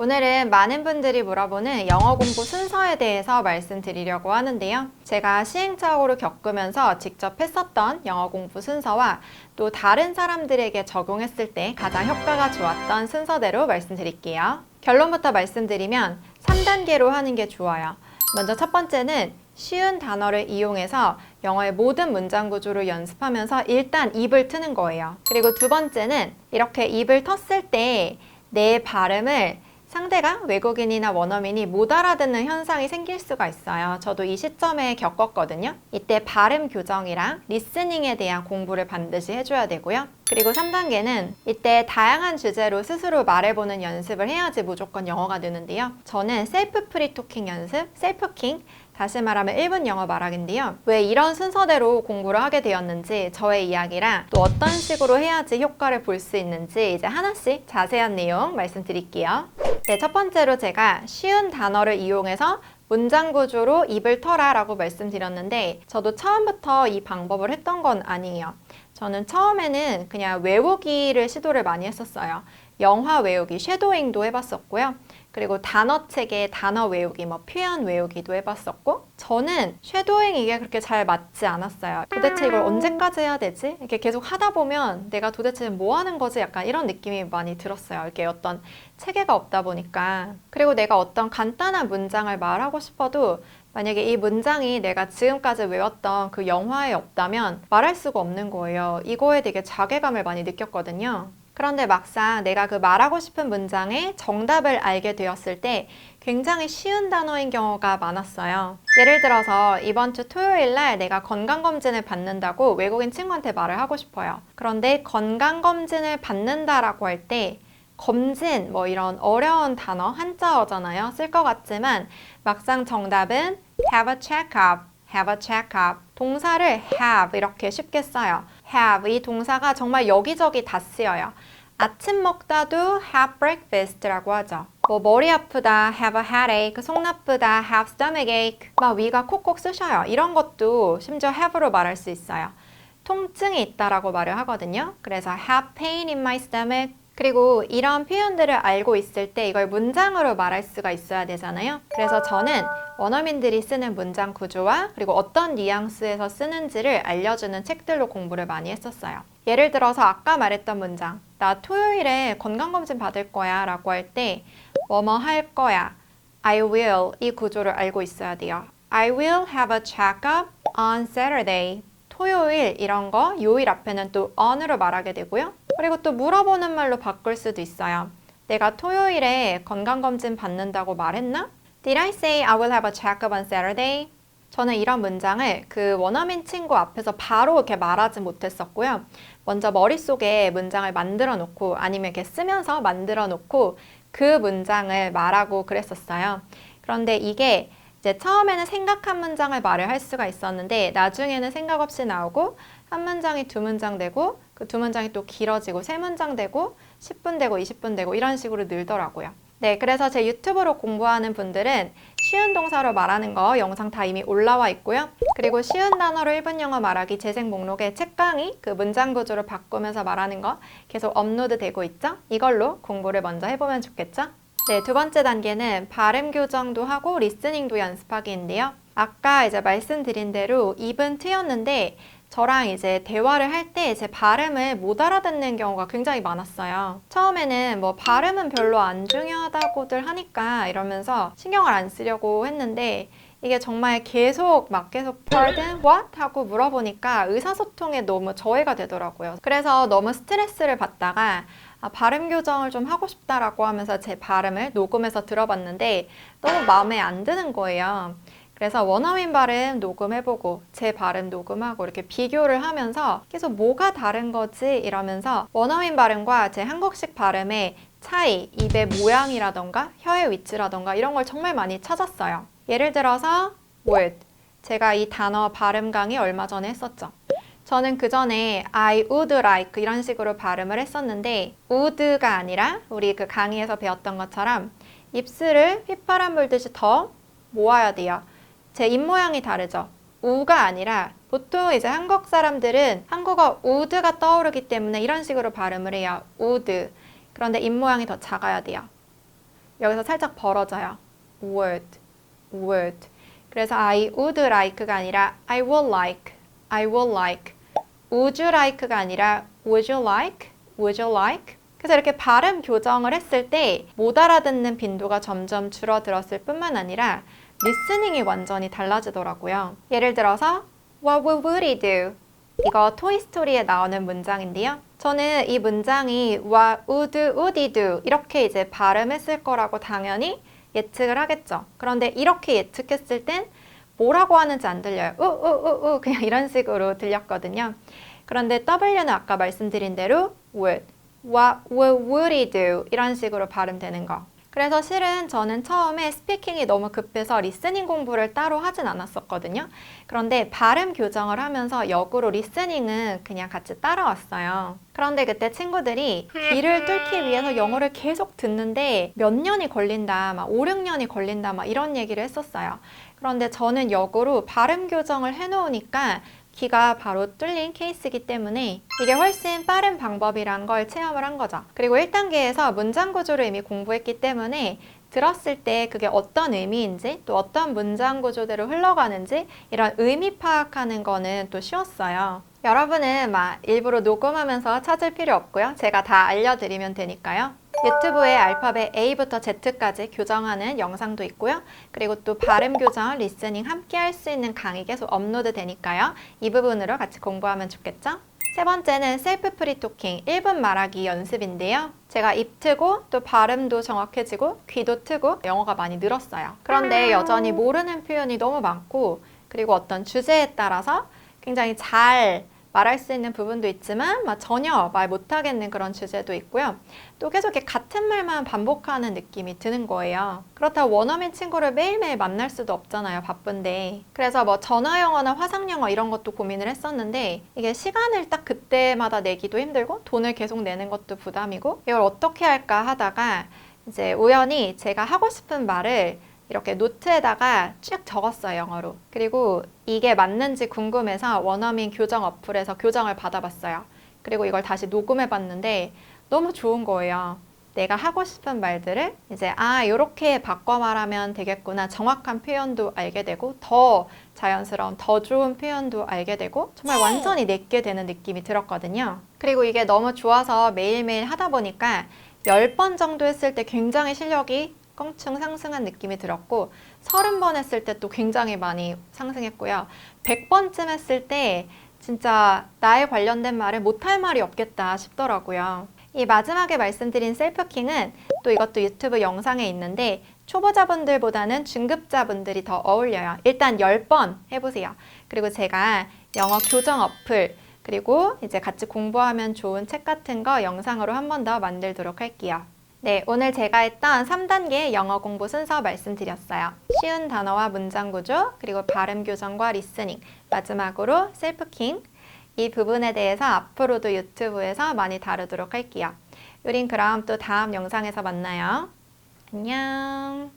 오늘은 많은 분들이 물어보는 영어 공부 순서에 대해서 말씀드리려고 하는데요. 제가 시행착오를 겪으면서 직접 했었던 영어 공부 순서와 또 다른 사람들에게 적용했을 때 가장 효과가 좋았던 순서대로 말씀드릴게요. 결론부터 말씀드리면 3단계로 하는 게 좋아요. 먼저 첫 번째는 쉬운 단어를 이용해서 영어의 모든 문장 구조를 연습하면서 일단 입을 트는 거예요. 그리고 두 번째는 이렇게 입을 텄을 때 내 발음을 상대가 외국인이나 원어민이 못 알아듣는 현상이 생길 수가 있어요. 저도 이 시점에 겪었거든요. 이때 발음 교정이랑 리스닝에 대한 공부를 반드시 해줘야 되고요. 그리고 3단계는 이때 다양한 주제로 스스로 말해보는 연습을 해야지 무조건 영어가 느는데요. 저는 셀프 프리 토킹 연습, 셀프 킹, 다시 말하면 1분 영어 말하기인데요. 왜 이런 순서대로 공부를 하게 되었는지 저의 이야기랑 또 어떤 식으로 해야지 효과를 볼 수 있는지 이제 하나씩 자세한 내용 말씀드릴게요. 네, 첫 번째로 제가 쉬운 단어를 이용해서 문장 구조로 입을 터라 라고 말씀드렸는데 저도 처음부터 이 방법을 했던 건 아니에요. 저는 처음에는 그냥 외우기를 시도를 많이 했었어요. 영화 외우기, 쉐도잉도 해봤었고요. 그리고 단어책에 단어 외우기, 뭐 표현 외우기도 해봤었고 저는 쉐도잉 이게 그렇게 잘 맞지 않았어요. 도대체 이걸 언제까지 해야 되지? 이렇게 계속 하다 보면 내가 도대체 뭐 하는 거지? 약간 이런 느낌이 많이 들었어요. 이게 어떤 체계가 없다 보니까. 그리고 내가 어떤 간단한 문장을 말하고 싶어도 만약에 이 문장이 내가 지금까지 외웠던 그 영화에 없다면 말할 수가 없는 거예요. 이거에 되게 자괴감을 많이 느꼈거든요. 그런데 막상 내가 그 말하고 싶은 문장의 정답을 알게 되었을 때 굉장히 쉬운 단어인 경우가 많았어요. 예를 들어서 이번 주 토요일 날 내가 건강검진을 받는다고 외국인 친구한테 말을 하고 싶어요. 그런데 건강검진을 받는다라고 할 때 검진 뭐 이런 어려운 단어 한자어잖아요. 쓸 것 같지만 막상 정답은 have a checkup, have a checkup. 동사를 have 이렇게 쉽게 써요. have 이 동사가 정말 여기저기 다 쓰여요. 아침 먹다도 have breakfast라고 하죠. 뭐 머리 아프다 have a headache, 속 나쁘다 have stomach ache, 막 위가 콕콕 쑤셔요. 이런 것도 심지어 have로 말할 수 있어요. 통증이 있다라고 말을 하거든요. 그래서 have pain in my stomach. 그리고 이런 표현들을 알고 있을 때 이걸 문장으로 말할 수가 있어야 되잖아요. 그래서 저는 원어민들이 쓰는 문장 구조와 그리고 어떤 뉘앙스에서 쓰는지를 알려주는 책들로 공부를 많이 했었어요. 예를 들어서 아까 말했던 문장, 나 토요일에 건강검진 받을 거야 라고 할 때, 뭐뭐 할 거야, I will 이 구조를 알고 있어야 돼요. I will have a checkup on Saturday. 토요일 이런 거 요일 앞에는 또 on으로 말하게 되고요. 그리고 또 물어보는 말로 바꿀 수도 있어요. 내가 토요일에 건강검진 받는다고 말했나? Did I say I will have a checkup on Saturday? 저는 이런 문장을 그 원어민 친구 앞에서 바로 이렇게 말하지 못했었고요. 먼저 머릿속에 문장을 만들어 놓고 아니면 이렇게 쓰면서 만들어 놓고 그 문장을 말하고 그랬었어요. 그런데 이게 이제 처음에는 생각한 문장을 말을 할 수가 있었는데 나중에는 생각 없이 나오고 한 문장이 두 문장 되고 그 두 문장이 또 길어지고 세 문장 되고 10분 되고 20분 되고 이런 식으로 늘더라고요. 네, 그래서 제 유튜브로 공부하는 분들은 쉬운 동사로 말하는 거 영상 다 이미 올라와 있고요. 그리고 쉬운 단어로 1분 영어 말하기 재생 목록에 책 강의 그 문장 구조를 바꾸면서 말하는 거 계속 업로드 되고 있죠? 이걸로 공부를 먼저 해보면 좋겠죠? 네, 두 번째 단계는 발음 교정도 하고 리스닝도 연습하기인데요. 아까 이제 말씀드린 대로 입은 트였는데 저랑 이제 대화를 할 때 제 발음을 못 알아듣는 경우가 굉장히 많았어요. 처음에는 뭐 발음은 별로 안 중요하다고들 하니까 이러면서 신경을 안 쓰려고 했는데 이게 정말 계속 막 계속 pardon what 하고 물어보니까 의사소통에 너무 저해가 되더라고요. 그래서 너무 스트레스를 받다가 아, 발음 교정을 좀 하고 싶다라고 하면서 제 발음을 녹음해서 들어봤는데 너무 마음에 안 드는 거예요. 그래서 원어민 발음 녹음해보고 제 발음 녹음하고 이렇게 비교를 하면서 계속 뭐가 다른 거지 이러면서 원어민 발음과 제 한국식 발음의 차이, 입의 모양이라던가 혀의 위치라던가 이런 걸 정말 많이 찾았어요. 예를 들어서 word. 제가 이 단어 발음 강의 얼마 전에 했었죠. 저는 그 전에 I would like 이런 식으로 발음을 했었는데 would가 아니라 우리 그 강의에서 배웠던 것처럼 입술을 휘파람 불듯이 더 모아야 돼요. 제 입 모양이 다르죠. 우가 아니라 보통 이제 한국 사람들은 한국어 우드가 떠오르기 때문에 이런 식으로 발음을 해요. 우드. 그런데 입 모양이 더 작아야 돼요. 여기서 살짝 벌어져요. would, would. 그래서 I would like가 아니라 I would like, I would like. Would you like가 아니라 Would you like, Would you like. 그래서 이렇게 발음 교정을 했을 때 못 알아듣는 빈도가 점점 줄어들었을 뿐만 아니라 리스닝이 완전히 달라지더라고요. 예를 들어서 What would Woody do? 이거 토이스토리에 나오는 문장인데요. 저는 이 문장이 What would Woody do? 이렇게 이제 발음했을 거라고 당연히 예측을 하겠죠. 그런데 이렇게 예측했을 땐 뭐라고 하는지 안 들려요. 우우우우 그냥 이런 식으로 들렸거든요. 그런데 W는 아까 말씀드린 대로 would, what would Woody do 이런 식으로 발음되는 거. 그래서 실은 저는 처음에 스피킹이 너무 급해서 리스닝 공부를 따로 하진 않았었거든요. 그런데 발음 교정을 하면서 역으로 리스닝은 그냥 같이 따라왔어요. 그런데 그때 친구들이 귀를 뚫기 위해서 영어를 계속 듣는데 몇 년이 걸린다, 막 5, 6년이 걸린다, 막 이런 얘기를 했었어요. 그런데 저는 역으로 발음 교정을 해놓으니까 귀가 바로 뚫린 케이스이기 때문에 이게 훨씬 빠른 방법이란 걸 체험을 한 거죠. 그리고 1단계에서 문장 구조를 이미 공부했기 때문에 들었을 때 그게 어떤 의미인지 또 어떤 문장 구조대로 흘러가는지 이런 의미 파악하는 거는 또 쉬웠어요. 여러분은 막 일부러 녹음하면서 찾을 필요 없고요. 제가 다 알려드리면 되니까요. 유튜브에 알파벳 A부터 Z까지 교정하는 영상도 있고요. 그리고 또 발음 교정, 리스닝 함께 할 수 있는 강의 계속 업로드 되니까요. 이 부분으로 같이 공부하면 좋겠죠? 세 번째는 셀프 프리 토킹 1분 말하기 연습인데요. 제가 입 트고 또 발음도 정확해지고 귀도 트고 영어가 많이 늘었어요. 그런데 여전히 모르는 표현이 너무 많고 그리고 어떤 주제에 따라서 굉장히 잘 말할 수 있는 부분도 있지만 막 전혀 말 못하겠는 그런 주제도 있고요. 또 계속 이렇게 같은 말만 반복하는 느낌이 드는 거예요. 그렇다고 원어민 친구를 매일매일 만날 수도 없잖아요. 바쁜데. 그래서 뭐 전화 영어나 화상 영어 이런 것도 고민을 했었는데 이게 시간을 딱 그때마다 내기도 힘들고 돈을 계속 내는 것도 부담이고 이걸 어떻게 할까 하다가 이제 우연히 제가 하고 싶은 말을 이렇게 노트에다가 쭉 적었어요, 영어로. 그리고 이게 맞는지 궁금해서 원어민 교정 어플에서 교정을 받아봤어요. 그리고 이걸 다시 녹음해 봤는데 너무 좋은 거예요. 내가 하고 싶은 말들을 이제 아, 요렇게 바꿔 말하면 되겠구나. 정확한 표현도 알게 되고 더 자연스러운 더 좋은 표현도 알게 되고 정말 완전히 내게 되는 느낌이 들었거든요. 그리고 이게 너무 좋아서 매일매일 하다 보니까 10번 정도 했을 때 굉장히 실력이 껑충 상승한 느낌이 들었고 30번 했을 때 또 굉장히 많이 상승했고요. 100번쯤 했을 때 진짜 나에 관련된 말을 못할 말이 없겠다 싶더라고요. 이 마지막에 말씀드린 셀프킹은 또 이것도 유튜브 영상에 있는데 초보자분들보다는 중급자분들이 더 어울려요. 일단 10번 해보세요. 그리고 제가 영어 교정 어플 그리고 이제 같이 공부하면 좋은 책 같은 거 영상으로 한 번 더 만들도록 할게요. 네, 오늘 제가 했던 3단계 영어 공부 순서 말씀드렸어요. 쉬운 단어와 문장 구조, 그리고 발음 교정과 리스닝, 마지막으로 셀프킹. 이 부분에 대해서 앞으로도 유튜브에서 많이 다루도록 할게요. 우린 그럼 또 다음 영상에서 만나요. 안녕.